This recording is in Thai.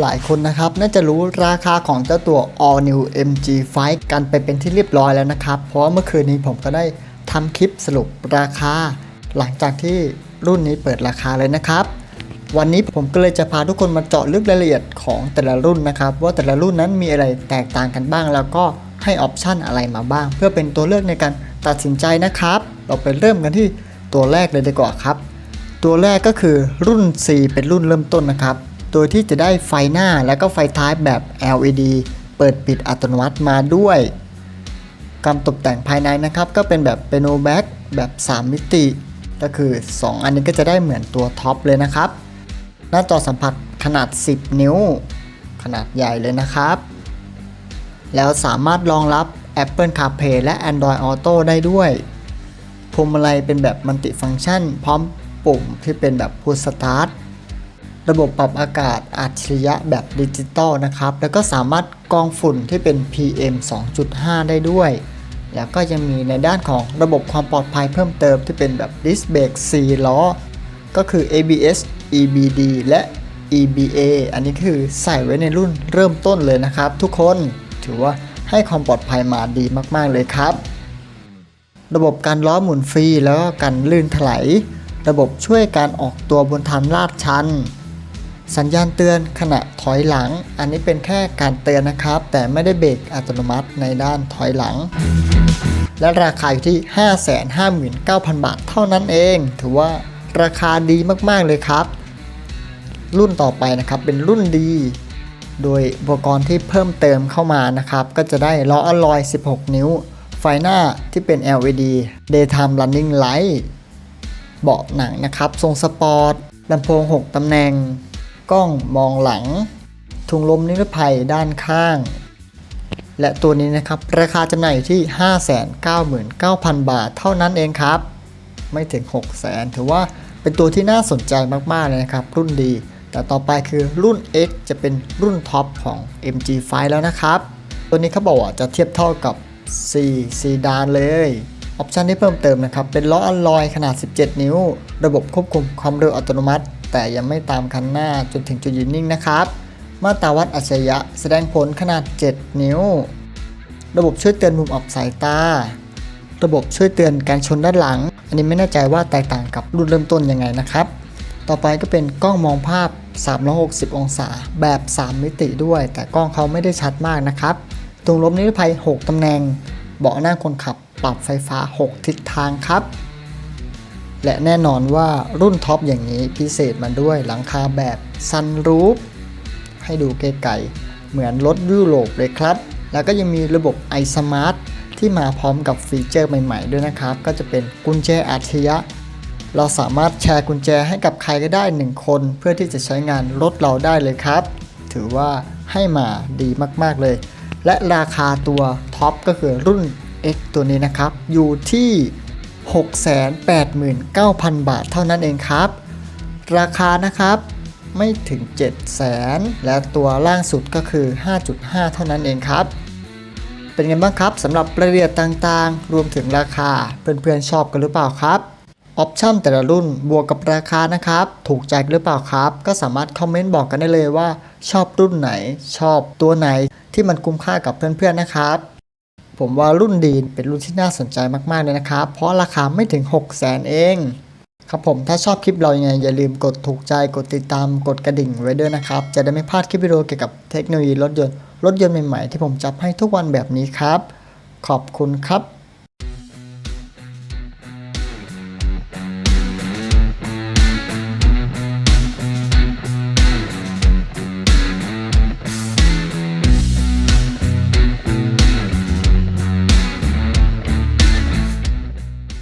หลายคนนะครับ น่าจะรู้ราคาของเจ้าตัว All New MG5 กันไปเป็นที่เรียบร้อยแล้วนะครับ เพราะว่าเมื่อคืนนี้ผมก็ได้ทำคลิปสรุปราคา หลังจากที่รุ่นนี้เปิดราคาเลยนะครับ วันนี้ผมก็เลยจะพาทุกคนมาเจาะลึกรายละเอียดของแต่ละรุ่นนะครับ ว่าแต่ละรุ่นนั้นมีอะไรแตกต่างกันบ้าง แล้วก็ให้ออปชันอะไรมาบ้าง เพื่อเป็นตัวเลือกในการตัดสินใจนะครับ เราไปเริ่มกันที่ตัวแรกเลยดีกว่าครับ ตัวแรกก็คือรุ่น C เป็นรุ่นเริ่มต้นนะครับ โดยที่จะได้ไฟหน้าและก็ไฟท้ายแบบ LED เปิดปิดอัตโนมัติมาด้วยการตกแต่งภายในนะครับ ก็เป็นแบบเปโนแบ็กแบบ 3 มิติ ก็คือ 2 อันนี้ก็จะได้เหมือนตัวท็อปเลยนะครับ หน้าจอสัมผัสขนาด 10 นิ้ว ขนาดใหญ่เลยนะครับ แล้วสามารถรองรับ Apple CarPlay และ Android Auto ได้ด้วยพวงมาลัยเป็นแบบมัลติฟังก์ชัน พร้อมปุ่มที่เป็นแบบ Push Start ระบบปรับอากาศอัจฉริยะแบบดิจิตอลนะครับ แล้วก็สามารถกองฝุ่นที่เป็น PM 2.5 ได้ด้วย แล้วก็ยังมีในด้านของระบบความปลอดภัยเพิ่มเติมที่เป็นแบบ Disc Brake 4 ล้อ ก็คือ ABS EBD และ EBA อันนี้คือใส่ไว้ในรุ่นเริ่มต้นเลยนะครับ ทุกคนถือว่าให้ความปลอดภัยมาดีมาก ๆ เลยครับ ระบบการล้อหมุนฟรีแล้วก็กันลื่นถลายระบบช่วยการออกตัวบนทางลาดชัน สัญญาณเตือนขณะถอยหลัง อันนี้เป็นแค่การเตือนนะครับ แต่ไม่ได้เบรกอัตโนมัติในด้านถอยหลัง และราคาอยู่ที่ 559,000 บาทเท่านั้นเอง ถือว่าราคาดีมากๆเลยครับ รุ่นต่อไปนะครับเป็นรุ่นดี โดยอุปกรณ์ที่เพิ่มเติมเข้ามานะครับ ก็จะได้ล้ออลลอย 16 นิ้ว ไฟหน้าที่เป็น LED Daytime Running Light เบาะหนังนะครับ ทรงสปอร์ตลำโพง 6 ตำแหน่ง กล้องมองหลัง ถุงลมนิรภัยด้านข้าง และตัวนี้นะครับ ราคาจำหน่ายอยู่ที่ 599,000 บาทเท่านั้นเองครับ ไม่ถึง 600,000 ถือว่าเป็นตัวที่น่าสนใจมากๆเลยนะครับ รุ่นดี แต่ต่อไปคือรุ่น X จะเป็นรุ่นท็อปของ MG5 แล้วนะครับ ตัวนี้เขาบอกว่าจะเทียบเท่ากับ C ซีดานเลยออปชันที่เพิ่มเติมนะครับ เป็นล้ออัลลอยขนาด 17 นิ้ว ระบบควบคุมความเร็วอัตโนมัติ แต่ยังไม่ตามคันหน้าจนถึงจุดยืนนิ่งนะครับ มาตราวัดอัจฉริยะแสดงผลขนาด 7 นิ้ว ระบบช่วยเตือนมุมอับสายตา ระบบช่วยเตือนการชนด้านหลัง อันนี้ไม่แน่ใจว่าแตกต่างกับรุ่นเริ่มต้นยังไงนะครับ ต่อไปก็เป็นกล้องมองภาพ 360 องศาแบบ 3 มิติด้วย แต่กล้องเขาไม่ได้ชัดมากนะครับถุงลมนิรภัย 6 ตำแหน่ง เบาะนั่งคนขับปรับไฟฟ้า 6 ทิศทางครับ และแน่นอนว่ารุ่นท็อปอย่างนี้พิเศษมาด้วยหลังคาแบบซันรูฟให้ดูไกลๆเหมือนรถยุโรปเลยครับ แล้วก็ยังมีระบบ iSmart ที่มาพร้อมกับฟีเจอร์ใหม่ๆด้วยนะครับ ก็จะเป็นกุญแจอัจฉริยะ เราสามารถแชร์กุญแจให้กับใครก็ได้ 1 คน เพื่อที่จะใช้งานรถเราได้เลยครับ ถือว่าให้มาดีมากๆเลย และราคาตัวท็อปก็คือรุ่น X ตัวนี้นะครับ อยู่ที่ 689,000 บาทเท่านั้นเองครับ ราคานะครับไม่ถึง7 0 0 0 0 0และตัวล่างสุดก็คือ 5.5 เท่านั้นเองครับ เป็นไงบ้างครับสำหรับรายละเอียดต่างๆ รวมถึงราคาเพื่อนๆชอบกันหรือเปล่าครับออปชั่นแต่ละรุ่นบวกกับราคานะครับ ถูกใจหรือเปล่าครับ ก็สามารถคอมเมนต์บอกกันได้เลยว่า ชอบรุ่นไหน ชอบตัวไหนที่มันคุ้มค่ากับเพื่อนๆนะครับ ผมว่ารุ่นดีนเป็นรุ่นที่น่าสนใจมากๆเลยนะครับ เพราะราคาไม่ถึง6 0 0 0 0 0เอง ครับผมถ้าชอบคลิปเรายังไง อย่าลืมกดถูกใจกดติดตามกดกระดิ่งไว้ด้วยนะครับ จะได้ไม่พลาดคลิปวิดีโอเกี่ยวกับเทคโนโลยีรถยนต์รถยนต์ใหม่ๆที่ผมจับให้ทุกวันแบบนี้ครับ ขอบคุณครับ